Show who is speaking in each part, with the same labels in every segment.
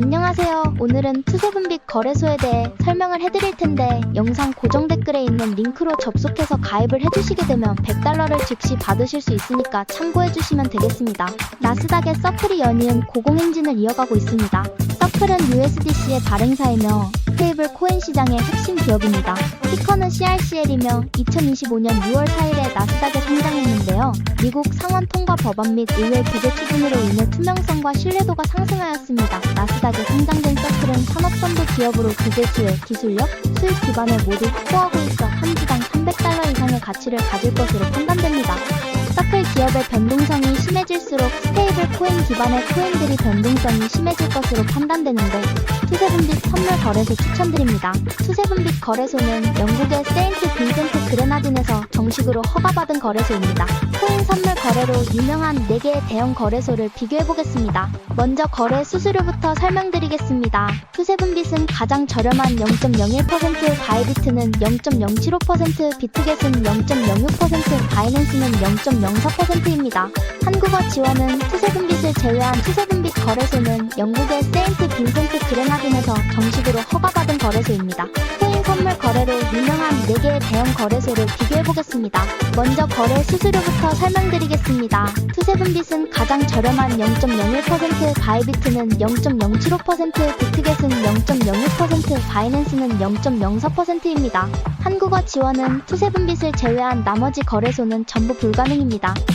Speaker 1: 안녕하세요. 오늘은 투세분빛 거래소에 대해 설명을 해드릴 텐데 영상 고정 댓글에 있는 링크로 접속해서 가입을 해주시게 되면 100달러를 즉시 받으실 수 있으니까 참고해주시면 되겠습니다. 나스닥의 서플이 연이은 고공행진을 이어가고 있습니다. 서플은 USDC의 발행사이며 스테이블 코인 시장의 핵심 기업입니다. 티커는 CRCL이며 2025년 6월 4일에 나스닥에 상장했는데요. 미국 상원 통과 법안 및 의회 규제 추진으로 인해 투명성과 신뢰도가 상승하였습니다. 나스닥에 상장된 서플은 산업선도 기업으로 규제 수혜, 기술력, 수익 기반을 모두 확보하고 있어 한 주당 300달러 이상의 가치를 가질 것으로 판단됩니다. 서클 기업의 변동성이 심해질수록 스테이블 코인 기반의 코인들이 변동성이 심해질 것으로 판단되는데 투세분빛 선물 거래소 추천드립니다. 투세분빛 거래소는 영국의 세인트 빈센트 그레나딘에서 정식으로 허가받은 거래소입니다. 코인 선물 거래로 유명한 4개의 대형 거래소를 비교해보겠습니다. 먼저 거래 수수료부터 설명드리겠습니다. 투세분빛은 가장 저렴한 0.01%, 바이비트는 0.075%, 비트겟은 0.06%, 바이낸스는 0.04% 입니다. 한국어 지원은 투세분빛을 제외한 투세분빛 거래소는 영국의 세인트 빈센트 그레나딘에서 정식으로 허가받은 거래소입니다. 코인 선물 거래로 유명한 4개의 대형 거래소를 비교해보겠습니다. 먼저 거래 수수료부터 설명드리겠습니다. 투세분빛은 가장 저렴한 0.01%, 바이비트는 0.075%, 비트겟은 0.06%, 바이낸스는 0.04%입니다. 한국어 지원은 투세분빛을 제외한 나머지 거래소는 전부 불가능입니다.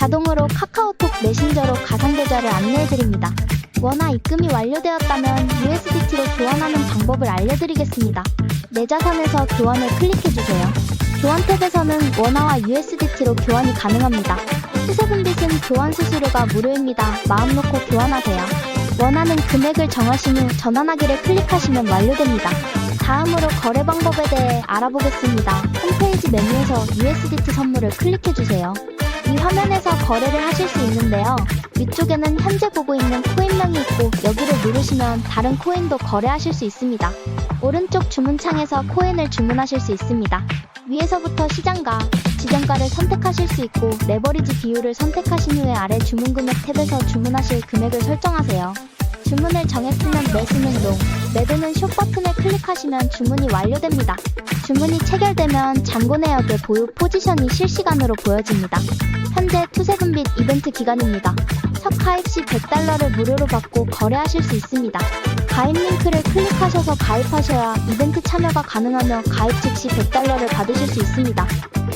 Speaker 1: 자동으로 카카오톡 메신저로 가상계좌를 안내해드립니다. 원화 입금이 완료되었다면 USDT로 교환하는 방법을 알려드리겠습니다. 내 자산에서 교환을 클릭해주세요. 교환 탭에서는 원화와 USDT로 교환이 가능합니다. 수세분빛은 교환 수수료가 무료입니다. 마음 놓고 교환하세요. 원하는 금액을 정하신 후 전환하기를 클릭하시면 완료됩니다. 다음으로 거래 방법에 대해 알아보겠습니다. 홈페이지 메뉴에서 USDT 선물을 클릭해주세요. 이 화면에서 거래를 하실 수 있는데요. 위쪽에는 현재 보고 있는 코인명이 있고 여기를 누르시면 다른 코인도 거래하실 수 있습니다. 오른쪽 주문창에서 코인을 주문하실 수 있습니다. 위에서부터 시장가, 지정가를 선택하실 수 있고 레버리지 비율을 선택하신 후에 아래 주문금액 탭에서 주문하실 금액을 설정하세요. 주문을 정했으면 매수는 롱, 매도는 숏 버튼을 클릭하시면 주문이 완료됩니다. 주문이 체결되면 잔고 내역의 보유 포지션이 실시간으로 보여집니다. 현재 투세분빛 이벤트 기간입니다. 첫 가입 시 100달러를 무료로 받고 거래하실 수 있습니다. 가입 링크를 클릭하셔서 가입하셔야 이벤트 참여가 가능하며 가입 즉시 100달러를 받으실 수 있습니다.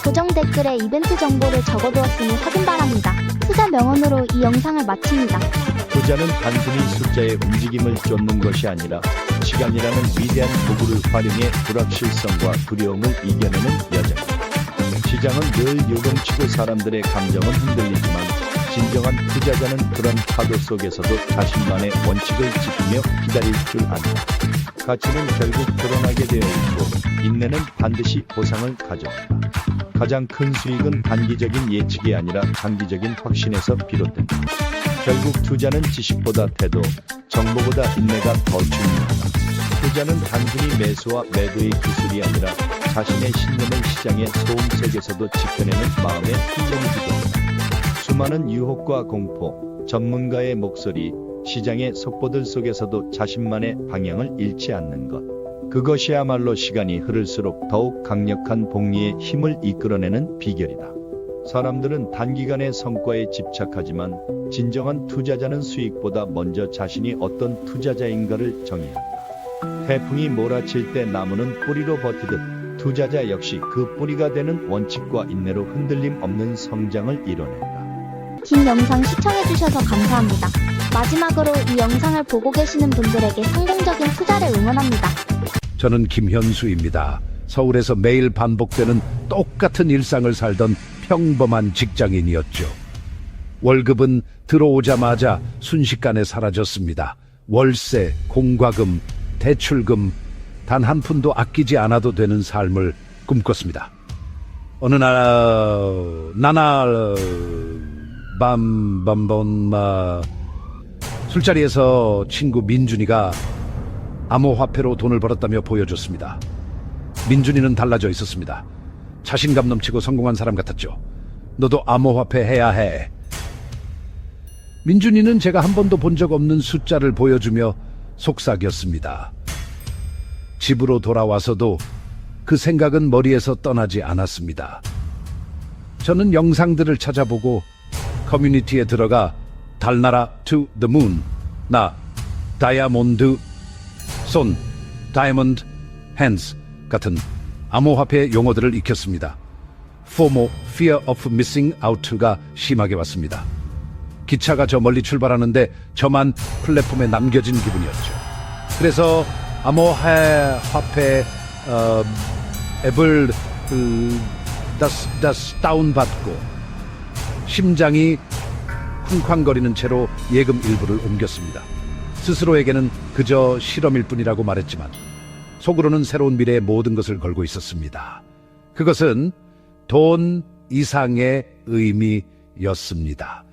Speaker 1: 고정 댓글에 이벤트 정보를 적어두었으니 확인 바랍니다. 투자 명언으로 이 영상을 마칩니다.
Speaker 2: 투자는 단순히 숫자의 움직임을 쫓는 것이 아니라 시간이라는 위대한 도구를 활용해 불확실성과 두려움을 이겨내는 여정. 시장은 늘 요동치고 사람들의 감정은 흔들리지만 진정한 투자자는 그런 파도 속에서도 자신만의 원칙을 지키며 기다릴 줄 안다. 가치는 결국 드러나게 되어 있고 인내는 반드시 보상을 가져온다. 가장 큰 수익은 단기적인 예측이 아니라 장기적인 확신에서 비롯된다. 결국 투자는 지식보다 태도, 정보보다 인내가 더 중요하다. 투자는 단순히 매수와 매도의 기술이 아니라 자신의 신념을 시장의 소음 속에서도 지켜내는 마음의 훈련이기도 하다. 수많은 유혹과 공포, 전문가의 목소리, 시장의 속보들 속에서도 자신만의 방향을 잃지 않는 것. 그것이야말로 시간이 흐를수록 더욱 강력한 복리의 힘을 이끌어내는 비결이다. 사람들은 단기간의 성과에 집착하지만 진정한 투자자는 수익보다 먼저 자신이 어떤 투자자인가를 정의한다. 태풍이 몰아칠 때 나무는 뿌리로 버티듯 투자자 역시 그 뿌리가 되는 원칙과 인내로 흔들림 없는 성장을 이뤄낸다.
Speaker 1: 긴 영상 시청해주셔서 감사합니다. 마지막으로 이 영상을 보고 계시는 분들에게 성공적인 투자를 응원합니다.
Speaker 3: 저는 김현수입니다. 서울에서 매일 반복되는 똑같은 일상을 살던 평범한 직장인이었죠. 월급은 들어오자마자 순식간에 사라졌습니다. 월세, 공과금, 대출금, 단 한 푼도 아끼지 않아도 되는 삶을 꿈꿨습니다. 어느 날, 나날, 밤, 밤, 밤, 아, 술자리에서 친구 민준이가 암호화폐로 돈을 벌었다며 보여줬습니다. 민준이는 달라져 있었습니다. 자신감 넘치고 성공한 사람 같았죠. 너도 암호화폐 해야 해. 민준이는 제가 한 번도 본 적 없는 숫자를 보여주며 속삭였습니다. 집으로 돌아와서도 그 생각은 머리에서 떠나지 않았습니다. 저는 영상들을 찾아보고 커뮤니티에 들어가 달나라 to the moon, 나 다이아몬드 손, 다이아몬드, 핸즈 같은 암호화폐 용어들을 익혔습니다. FOMO, Fear of Missing Out가 심하게 왔습니다. 기차가 저 멀리 출발하는데 저만 플랫폼에 남겨진 기분이었죠. 그래서 암호화폐 어, 앱을 그, 다스, 다스 다운받고 심장이 쿵쾅거리는 채로 예금 일부를 옮겼습니다. 스스로에게는 그저 실험일 뿐이라고 말했지만 속으로는 새로운 미래의 모든 것을 걸고 있었습니다. 그것은 돈 이상의 의미였습니다.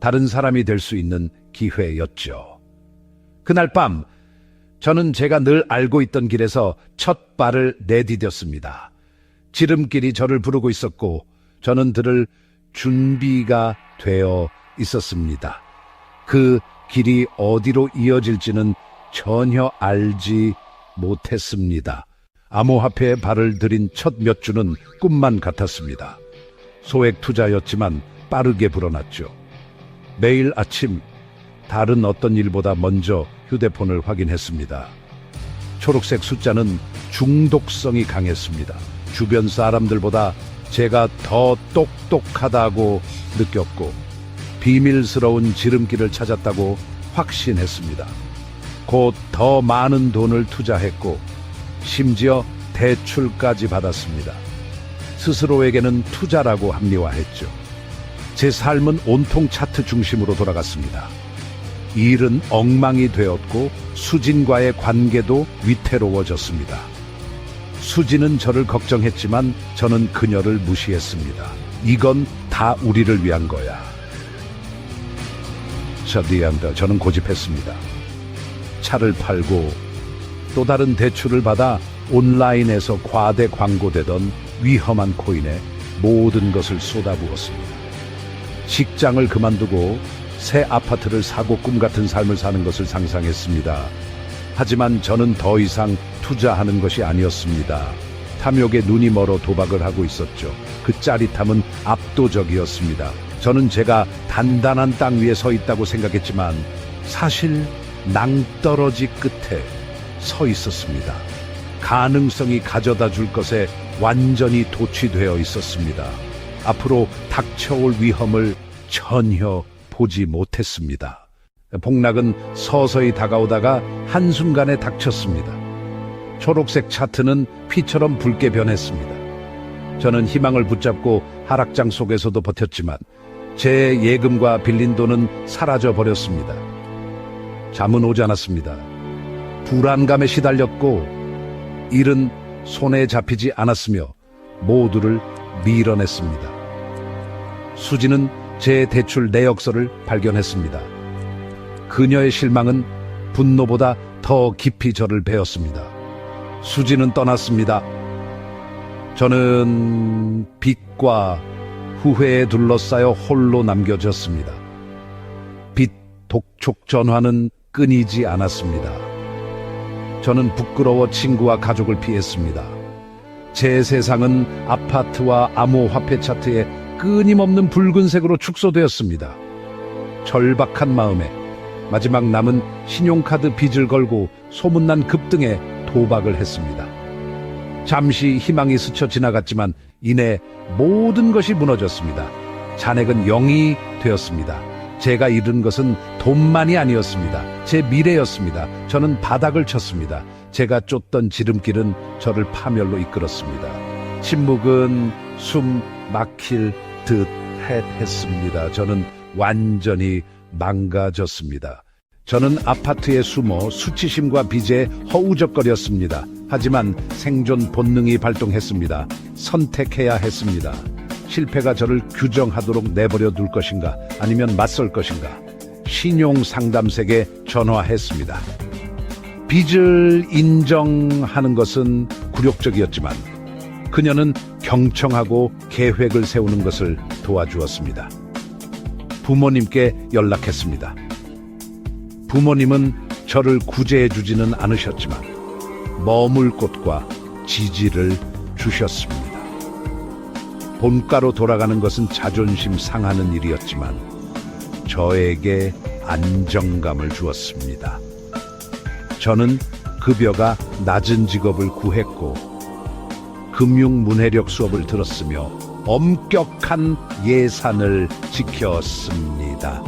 Speaker 3: 다른 사람이 될 수 있는 기회였죠. 그날 밤 저는 제가 늘 알고 있던 길에서 첫 발을 내디뎠습니다. 지름길이 저를 부르고 있었고 저는 들을 준비가 되어 있었습니다. 그 길이 어디로 이어질지는 전혀 알지 못했습니다. 암호화폐에 발을 들인 첫 몇 주는 꿈만 같았습니다. 소액 투자였지만 빠르게 불어났죠. 매일 아침 다른 어떤 일보다 먼저 휴대폰을 확인했습니다. 초록색 숫자는 중독성이 강했습니다. 주변 사람들보다 제가 더 똑똑하다고 느꼈고 비밀스러운 지름길을 찾았다고 확신했습니다. 곧 더 많은 돈을 투자했고 심지어 대출까지 받았습니다. 스스로에게는 투자라고 합리화했죠. 제 삶은 온통 차트 중심으로 돌아갔습니다. 일은 엉망이 되었고 수진과의 관계도 위태로워졌습니다. 수진은 저를 걱정했지만 저는 그녀를 무시했습니다. 이건 다 우리를 위한 거야. 샤디안다 저는 고집했습니다. 차를 팔고 또 다른 대출을 받아 온라인에서 과대 광고되던 위험한 코인에 모든 것을 쏟아부었습니다. 직장을 그만두고 새 아파트를 사고 꿈 같은 삶을 사는 것을 상상했습니다. 하지만 저는 더 이상 투자하는 것이 아니었습니다. 탐욕에 눈이 멀어 도박을 하고 있었죠. 그 짜릿함은 압도적이었습니다. 저는 제가 단단한 땅 위에 서 있다고 생각했지만 사실 낭떠러지 끝에 서 있었습니다. 가능성이 가져다 줄 것에 완전히 도취되어 있었습니다. 앞으로 닥쳐올 위험을 전혀 보지 못했습니다. 폭락은 서서히 다가오다가 한순간에 닥쳤습니다. 초록색 차트는 피처럼 붉게 변했습니다. 저는 희망을 붙잡고 하락장 속에서도 버텼지만 제 예금과 빌린 돈은 사라져 버렸습니다. 잠은 오지 않았습니다. 불안감에 시달렸고 일은 손에 잡히지 않았으며 모두를 밀어냈습니다. 수지는 제 대출 내역서를 발견했습니다. 그녀의 실망은 분노보다 더 깊이 저를 베었습니다. 수지는 떠났습니다. 저는 빚과 후회에 둘러싸여 홀로 남겨졌습니다. 빛 독촉 전화는 끊이지 않았습니다. 저는 부끄러워 친구와 가족을 피했습니다. 제 세상은 아파트와 암호화폐 차트에 끊임없는 붉은색으로 축소되었습니다. 절박한 마음에 마지막 남은 신용카드 빚을 걸고 소문난 급등에 도박을 했습니다. 잠시 희망이 스쳐 지나갔지만 이내 모든 것이 무너졌습니다. 잔액은 0이 되었습니다. 제가 잃은 것은 돈만이 아니었습니다. 제 미래였습니다. 저는 바닥을 쳤습니다. 제가 쫓던 지름길은 저를 파멸로 이끌었습니다. 침묵은 숨 막힐 듯 했습니다. 저는 완전히 망가졌습니다. 저는 아파트에 숨어 수치심과 빚에 허우적거렸습니다. 하지만 생존 본능이 발동했습니다. 선택해야 했습니다. 실패가 저를 규정하도록 내버려 둘 것인가 아니면 맞설 것인가 신용 상담색에 전화했습니다. 빚을 인정하는 것은 굴욕적이었지만 그녀는 경청하고 계획을 세우는 것을 도와주었습니다. 부모님께 연락했습니다. 부모님은 저를 구제해 주지는 않으셨지만 머물 곳과 지지를 주셨습니다. 본가로 돌아가는 것은 자존심 상하는 일이었지만 저에게 안정감을 주었습니다. 저는 급여가 낮은 직업을 구했고 금융 문해력 수업을 들었으며 엄격한 예산을 지켰습니다.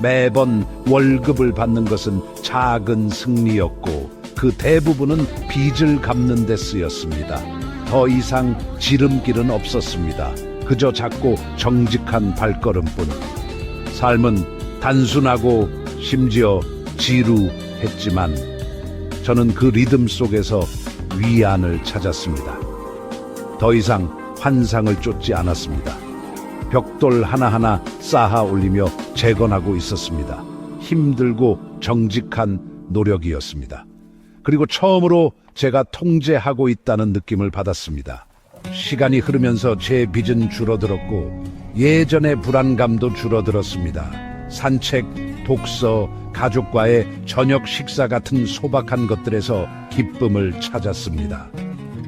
Speaker 3: 매번 월급을 받는 것은 작은 승리였고 그 대부분은 빚을 갚는 데 쓰였습니다. 더 이상 지름길은 없었습니다. 그저 작고 정직한 발걸음뿐. 삶은 단순하고 심지어 지루했지만 저는 그 리듬 속에서 위안을 찾았습니다. 더 이상 환상을 쫓지 않았습니다. 벽돌 하나하나 쌓아 올리며 재건하고 있었습니다. 힘들고 정직한 노력이었습니다. 그리고 처음으로 제가 통제하고 있다는 느낌을 받았습니다. 시간이 흐르면서 제 빚은 줄어들었고 예전의 불안감도 줄어들었습니다. 산책, 독서, 가족과의 저녁 식사 같은 소박한 것들에서 기쁨을 찾았습니다.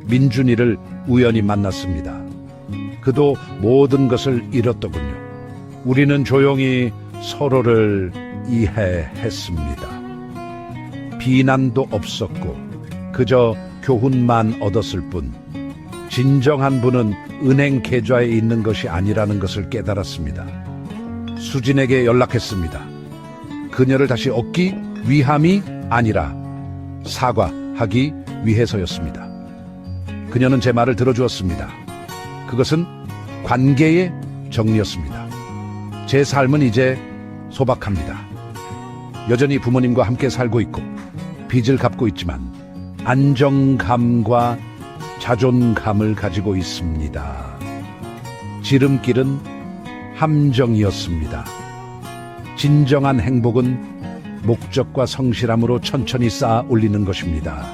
Speaker 3: 민준이를 우연히 만났습니다. 그도 모든 것을 잃었더군요. 우리는 조용히 서로를 이해했습니다. 비난도 없었고 그저 교훈만 얻었을 뿐 진정한 분은 은행 계좌에 있는 것이 아니라는 것을 깨달았습니다. 수진에게 연락했습니다. 그녀를 다시 얻기 위함이 아니라 사과하기 위해서였습니다. 그녀는 제 말을 들어주었습니다. 그것은 관계의 정리였습니다. 제 삶은 이제 소박합니다. 여전히 부모님과 함께 살고 있고 빚을 갚고 있지만 안정감과 자존감을 가지고 있습니다. 지름길은 함정이었습니다. 진정한 행복은 목적과 성실함으로 천천히 쌓아 올리는 것입니다.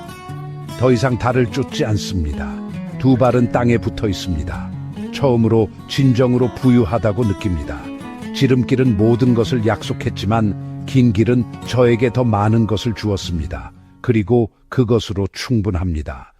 Speaker 3: 더 이상 달을 쫓지 않습니다. 두 발은 땅에 붙어 있습니다. 처음으로 진정으로 부유하다고 느낍니다. 지름길은 모든 것을 약속했지만 긴 길은 저에게 더 많은 것을 주었습니다. 그리고 그것으로 충분합니다.